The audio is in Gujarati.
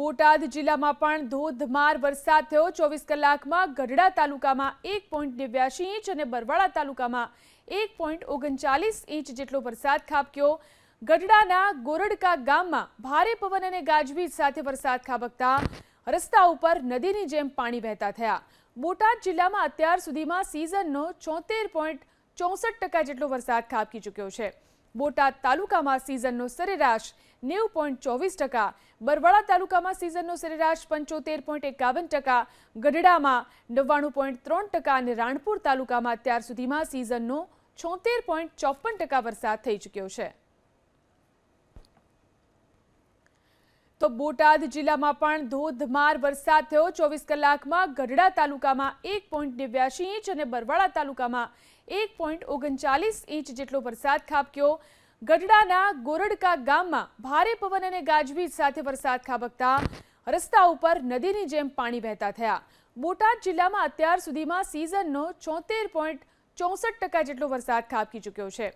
બોટાદ જિલ્લામાં પણ ધોધમાર વરસાદ થયો. ચોવીસ કલાકમાં ગઢડા તાલુકામાં એક પોઈન્ટ નેવ્યાસી ઇંચ અને બરવાળા તાલુકામાં એક પોઈન્ટ ઓગણચાલીસ ઇંચ જેટલો વરસાદ ખાબક્યો. ગઢડાના ગોરડકા ગામમાં ભારે પવન અને ગાજવીજ સાથે વરસાદ ખાબકતા રસ્તા ઉપર નદીની જેમ પાણી વહેતા થયા. બોટાદ જિલ્લામાં અત્યાર સુધીમાં સિઝનનો ચોતેર પોઈન્ટ ચોસઠ ટકા જેટલો વરસાદ ખાબકી ચૂક્યો છે. બોટાદ તાલુકામાં સિઝનનો સરેરાશ નેવું પોઈન્ટ ચોવીસ ટકા, બરવાળા તાલુકામાં સિઝનનો સરેરાશ પંચોતેર પોઈન્ટ એકાવન ટકા, ગઢડામાં નવ્વાણું પોઈન્ટ ત્રણ ટકા અને રાણપુર તાલુકામાં અત્યાર સુધીમાં સિઝનનો છોતેર પોઈન્ટ ચોપન ટકા વરસાદ થઈ ચૂક્યો છે. તો બોટાદ જિલ્લામાં પણ ધોધમાર વરસાદ થયો. ચોવીસ કલાકમાં ગઢડા તાલુકામાં એક પોઈન્ટ નેવ્યાસી ઇંચ અને બરવાળા તાલુકામાં એક પોઈન્ટ ઓગણચાલીસ ઇંચ જેટલો વરસાદ ખાબક્યો. ગઢડાના ગોરડકા ગામમાં ભારે પવન અને ગાજવીજ સાથે વરસાદ ખાબકતા રસ્તા ઉપર નદીની જેમ પાણી વહેતા થયા. બોટાદ જિલ્લામાં અત્યાર સુધીમાં સિઝનનો ચોતેર પોઈન્ટ ચોસઠ ટકા જેટલો વરસાદ ખાબકી ચૂક્યો છે.